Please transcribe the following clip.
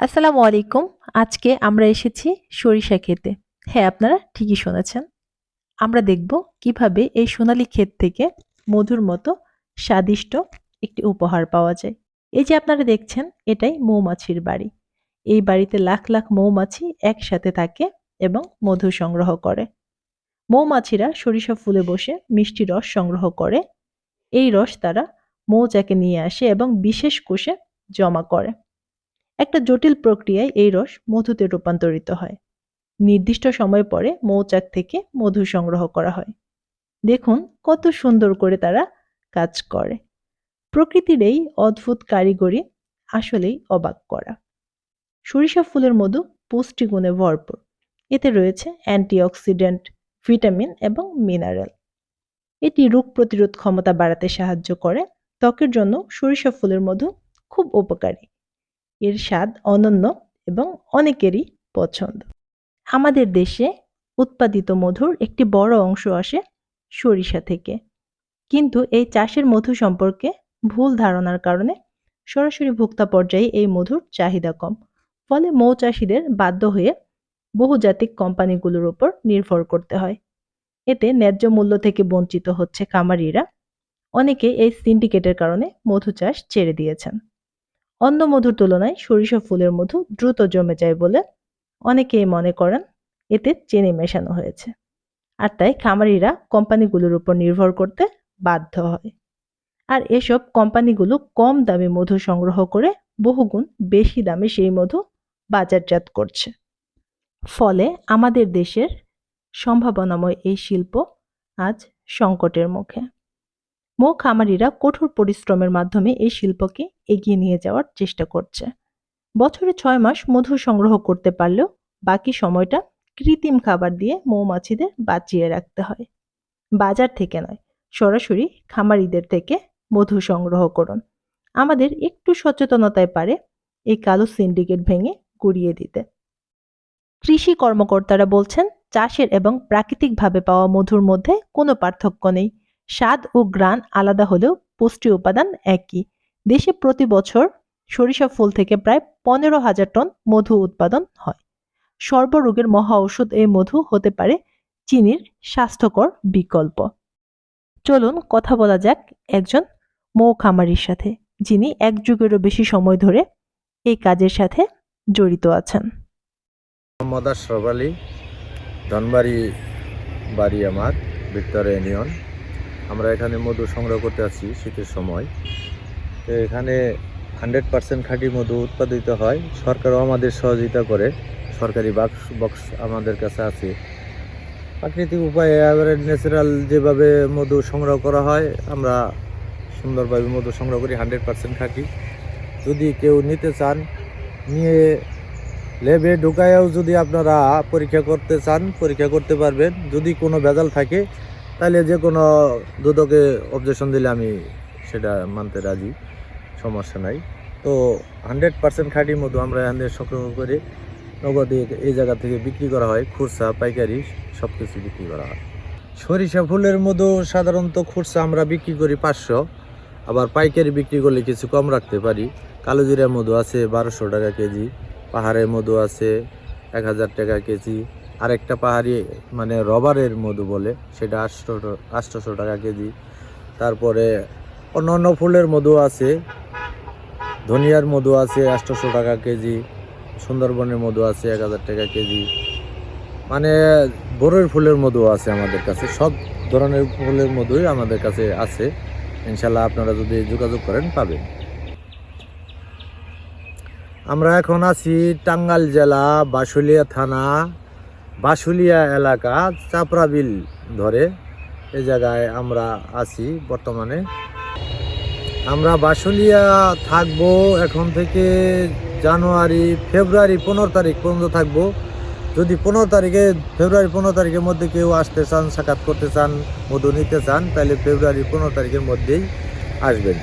আসসালামু আলাইকুম। আজকে আমরা এসেছি সরিষা খেতে হ্যাঁ আপনারা ঠিকই শুনেছেন। আমরা দেখব কীভাবে এই সোনালি ক্ষেত থেকে মধুর মতো স্বাদিষ্ট একটি উপহার পাওয়া যায়। এই যে আপনারা দেখছেন, এটাই মৌমাছির বাড়ি। এই বাড়িতে লাখ লাখ মৌমাছি একসাথে থাকে এবং মধু সংগ্রহ করে। মৌমাছিরা সরিষা ফুলে বসে মিষ্টি রস সংগ্রহ করে। এই রস তারা মৌচাকে নিয়ে আসে এবং বিশেষ কোষে জমা করে। একটা জটিল প্রক্রিয়ায় এই রস মধুতে রূপান্তরিত হয়। নির্দিষ্ট সময় পরে মৌচাক থেকে মধু সংগ্রহ করা হয়। দেখুন কত সুন্দর করে তারা কাজ করে। প্রকৃতির এই অদ্ভুত কারিগরি আসলেই অবাক করা। সরিষা ফুলের মধু পুষ্টিগুণে ভরপুর। এতে রয়েছে অ্যান্টিঅক্সিডেন্ট, ভিটামিন এবং মিনারেল। এটি রোগ প্রতিরোধ ক্ষমতা বাড়াতে সাহায্য করে। ত্বকের জন্য সরিষা ফুলের মধু খুব উপকারী। এর স্বাদ অনন্য এবং অনেকেরই পছন্দ। আমাদের দেশে উৎপাদিত মধুর একটি বড় অংশ আসে সরিষা থেকে। কিন্তু এই চাষের মধু সম্পর্কে ভুল ধারণার কারণে সরাসরি ভোক্তা পর্যায়ে এই মধুর চাহিদা কম। ফলে মৌচাষীদের বাধ্য হয়ে বহুজাতিক কোম্পানিগুলোর উপর নির্ভর করতে হয়। এতে ন্যায্য মূল্য থেকে বঞ্চিত হচ্ছে খামারিরা। অনেকে এই সিন্ডিকেটের কারণে মধু চাষ ছেড়ে দিয়েছেন। অন্য মধুর তুলনায় সরিষা ফুলের মধু দ্রুত জমে যায় বলে অনেকেই মনে করেন এতে চিনি মেশানো হয়েছে। আর তাই খামারিরা কোম্পানিগুলোর উপর নির্ভর করতে বাধ্য হয়। আর এসব কোম্পানিগুলো কম দামে মধু সংগ্রহ করে বহুগুণ বেশি দামে সেই মধু বাজারজাত করছে। ফলে আমাদের দেশের সম্ভাবনাময় এই শিল্প আজ সংকটের মুখে। মৌ খামারিরা কঠোর পরিশ্রমের মাধ্যমে এই শিল্পকে এগিয়ে নিয়ে যাওয়ার চেষ্টা করছে। বছরে ছয় মাস মধু সংগ্রহ করতে পারলেও বাকি সময়টা কৃত্রিম খাবার দিয়ে মৌমাছিদের বাঁচিয়ে রাখতে হয়। বাজার থেকে নয়, সরাসরি খামারিদের থেকে মধু সংগ্রহ করুন। আমাদের একটু সচেতনতায় পারে এই কালো সিন্ডিকেট ভেঙে গুড়িয়ে দিতে। কৃষি কর্মকর্তারা বলছেন, চাষের এবং প্রাকৃতিকভাবে পাওয়া মধুর মধ্যে কোনো পার্থক্য নেই। স্বাদ ও গ্রান আলাদা হলেও পুষ্টি উপাদান একই। দেশে প্রতি বছর সরিষা ফুল থেকে প্রায় পনেরো হাজার টন মধু উৎপাদন হয়। সর্বরোগের মহা ঔষধ এই মধু হতে পারে চিনির স্বাস্থ্যকর বিকল্প। চলুন কথা বলা যাক একজন মৌ খামারির সাথে, যিনি এক যুগেরও বেশি সময় ধরে এই কাজের সাথে জড়িত আছেন। মোহাম্মদ আশরফ আলী ধনবাড়ি বাড়ি আমার, ভিক্টোরিয়া ইউনিয়ন। আমরা এখানে মধু সংগ্রহ করতে আছি শীতের সময়। তো এখানে হান্ড্রেড পার্সেন্ট খাঁটি মধু উৎপাদিত হয়। সরকারও আমাদের সহযোগিতা করে। সরকারি বাক্স বক্স আমাদের কাছে আছে। প্রাকৃতিক উপায়ে এবারে ন্যাচারাল যেভাবে মধু সংগ্রহ করা হয়, আমরা সুন্দরভাবে মধু সংগ্রহ করি হান্ড্রেড পার্সেন্ট খাঁটি। যদি কেউ নিতে চান, নিয়ে লেবে ঢুকায়ও যদি আপনারা পরীক্ষা করতে চান, পরীক্ষা করতে পারবেন। যদি কোনো ভেজাল থাকে তাহলে যে কোনো দুদকে অবজেকশন দিলে আমি সেটা মানতে রাজি, সমস্যা নাই। তো হান্ড্রেড পার্সেন্ট খাঁটি মধু আমরা এখানে সংগ্রহ করে নগদে এই জায়গা থেকে বিক্রি করা হয়, খুরসা, পাইকারি সব কিছু বিক্রি করা হয়। সরিষা ফুলের মধু সাধারণত খুরসা আমরা বিক্রি করি পাঁচশো, আবার পাইকারি বিক্রি করলে কিছু কম রাখতে পারি। কালোজিরা মধু আছে বারোশো টাকা কেজি, পাহাড়ের মধু আছে এক হাজার টাকা কেজি আরেকটা পাহাড়ি মানে রবারের মধু বলে, সেটা আটশো, আটশোশো টাকা কেজি। তারপরে অন্য অন্য ফুলের মধু আছে, ধনিয়ার মধু আছে আটশোশো টাকা কেজি, সুন্দরবনের মধু আছে এক হাজার টাকা কেজি। মানে বড়ের ফুলের মধু আছে আমাদের কাছে, সব ধরনের ফুলের মধুই আমাদের কাছে আছে। ইনশাল্লাহ আপনারা যদি যোগাযোগ করেন, পাবেন। আমরা এখন আছি টাঙ্গাইল জেলা বাসুলিয়া থানা। বাসুলিয়া এলাকা, চাপড়াবিল ধরে এ জায়গায় আমরা আছি বর্তমানে। আমরা বাসুলিয়া থাকব এখন থেকে জানুয়ারি, ফেব্রুয়ারি পনেরো তারিখ পর্যন্ত থাকব। যদি পনেরো তারিখে, ফেব্রুয়ারি পনেরো তারিখের মধ্যে কেউ আসতে চান, সাক্ষাৎ করতে চান, মধু নিতে চান, তাহলে ফেব্রুয়ারি পনেরো তারিখের মধ্যেই আসবেন।